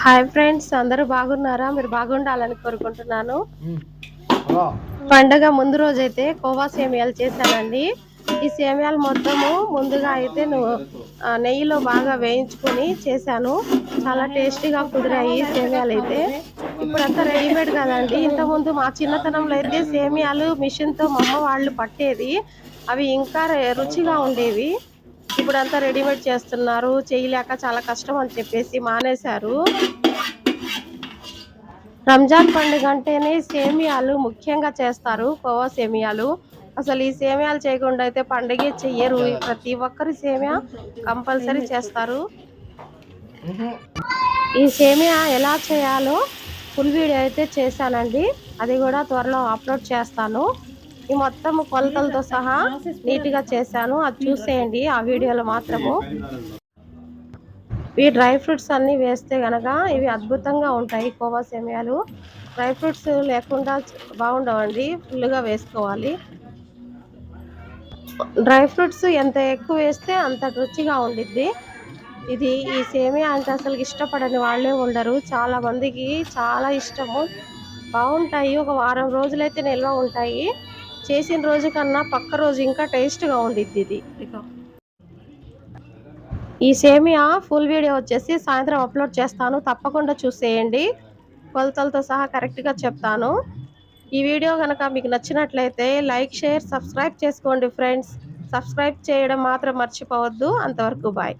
Hi friends అందరూ బాగున్నారా? మీరు బాగుండాలని కోరుకుంటున్నాను. పండగ ముందు రోజైతే కోవా సేమియాలు చేశానండి. ఈ సేమియాలు మొత్తము ముందుగా అయితే నువ్వు నెయ్యిలో బాగా వేయించుకొని చేశాను. చాలా టేస్టీగా కుదిరాయి సేమియాలు అయితే. ఇప్పుడంతా రెడీమేడ్ కదండి. ఇంతకుముందు మా చిన్నతనంలో అయితే సేమియాలు మిషన్తో మా అమ్మ వాళ్ళు పట్టేది. అవి ఇంకా రుచిగా ఉండేవి. ఇప్పుడంతా రెడీమేడ్ చేస్తున్నారు. చేయలేక చాలా కష్టం అని చెప్పేసి మానేశారు. రంజాన్ పండుగ అంటేనే సేమియాలు ముఖ్యంగా చేస్తారు. కోవా సేమియాలు. అసలు ఈ సేమియాలు చేయకుండా అయితే పండుగే చెయ్యరు. ప్రతి ఒక్కరి సేమియా కంపల్సరీ చేస్తారు. ఈ సేమియా ఎలా చేయాలో ఫుల్ వీడియో అయితే చేశానండి. అది కూడా త్వరలో అప్లోడ్ చేస్తాను. ఈ మొత్తం కొలతలతో సహా నీట్గా చేశాను. అది చూసేయండి. ఆ వీడియోలో మాత్రము. ఈ డ్రై ఫ్రూట్స్ అన్ని వేస్తే గనక ఇవి అద్భుతంగా ఉంటాయి కోవా సేమియాలు. డ్రై ఫ్రూట్స్ లేకుండా బాగుండవండి. ఫుల్గా వేసుకోవాలి. డ్రై ఫ్రూట్స్ ఎంత ఎక్కువ వేస్తే అంత రుచిగా ఉండిద్ది. ఇది ఈ సేమియా అంటే అసలు ఇష్టపడని వాళ్ళే ఉండరు. చాలా మందికి చాలా ఇష్టము. బాగుంటాయి. ఒక వారం రోజులైతే నిల్వ ఉంటాయి. చేసిన రోజు కన్నా పక్క రోజు ఇంకా టేస్ట్గా ఉండిద్ది ఇది. ఈ సేమియా ఫుల్ వీడియో వచ్చేసి సాయంత్రం అప్లోడ్ చేస్తాను. తప్పకుండా చూసేయండి. కొలతలతో సహా కరెక్ట్గా చెప్తాను. ఈ వీడియో కనుక మీకు నచ్చినట్లయితే లైక్ షేర్ సబ్స్క్రైబ్ చేసుకోండి ఫ్రెండ్స్ సబ్స్క్రైబ్ చేయడం మాత్రం మర్చిపోవద్దు. అంతవరకు బాయ్